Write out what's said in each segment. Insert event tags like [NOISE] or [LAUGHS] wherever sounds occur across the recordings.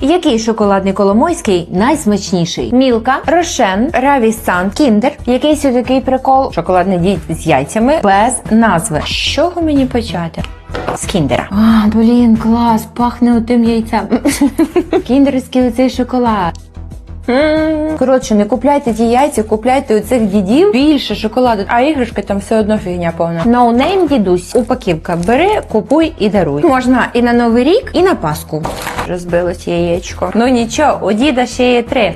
Який шоколадний коломойський найсмачніший? Мілка, Рошен, Равісан, Кіндер. Якийсь такий прикол. Шоколадний дід з яйцями без назви. З чого мені почати? З кіндера. А, блін, клас, пахне отим яйцем. [LAUGHS] Кіндерський оцей шоколад. Коротше, не купляйте ті яйця, купляйте у цих дідів більше шоколаду, а іграшки там все одно фігня повна. No name дідусь, упаківка. Бери, купуй і даруй. Можна і на новий рік, і на Пасху. Розбилось яєчко. Ну нічого, у діда ще є три.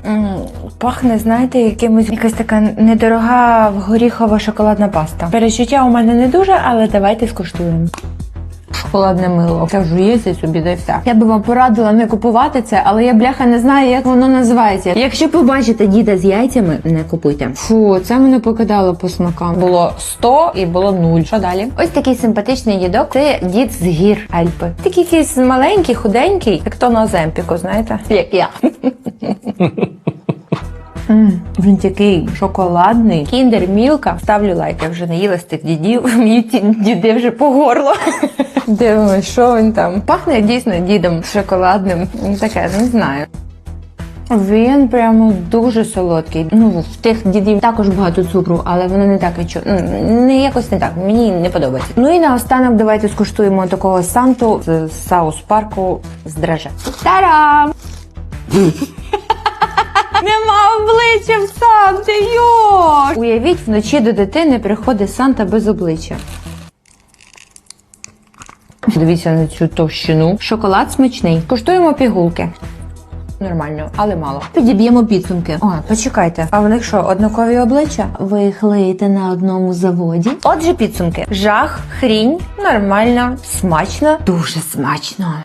Пахне, знаєте, якимось якась така недорога горіхова шоколадна паста. Перечуття у мене не дуже, але давайте скуштуємо. Шоколадне мило. Кажу, їсти собі да й все. Я би вам порадила не купувати це, але я бляха не знаю, як воно називається. Якщо побачите діда з яйцями, не купуйте. Фу, це мене покидало по смакам. Було 100 і було 0. Що далі? Ось такий симпатичний дідок. Це дід з гір Альпи. Такий якийсь маленький, худенький, як то на Оземпіку, знаєте? Як я. [LAUGHS] М, Він такий шоколадний. Кіндер Мілка. Ставлю лайк, я вже не їла з тих дідів. [LAUGHS] Мені ті діди вже по горло. [LAUGHS] Дивимось, що він там. Пахне дійсно дідом шоколадним. Ну, Таке, не знаю. Він прямо дуже солодкий. Ну, в тих дідів також багато цукру, але воно не так і не якось не так. Мені не подобається. Ну і наостанок давайте скуштуємо такого санту з Саус парку з драже. Та-дам! [LAUGHS] Нема обличчя в Санти, йо! Уявіть, вночі до дитини приходить Санта без обличчя. Дивіться на цю товщину. Шоколад смачний. Коштуємо пігулки. Нормально, але мало. Підіб'ємо підсумки. О, почекайте. А в них що, однакові обличчя? Ви їх леєте на одному заводі. Отже, підсумки: жах, хрінь, нормально, смачно, дуже смачно.